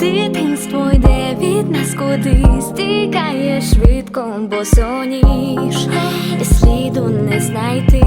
Дитинство йде від нас кудись, тікає швидко, бо соніш, і сліду не знайти.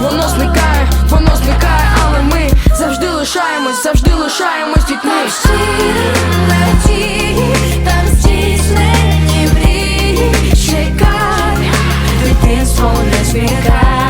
Воно зникає, воно зникає, але ми завжди лишаємось, завжди лишаємось дітьми. Чекай, Дитинство не зникає.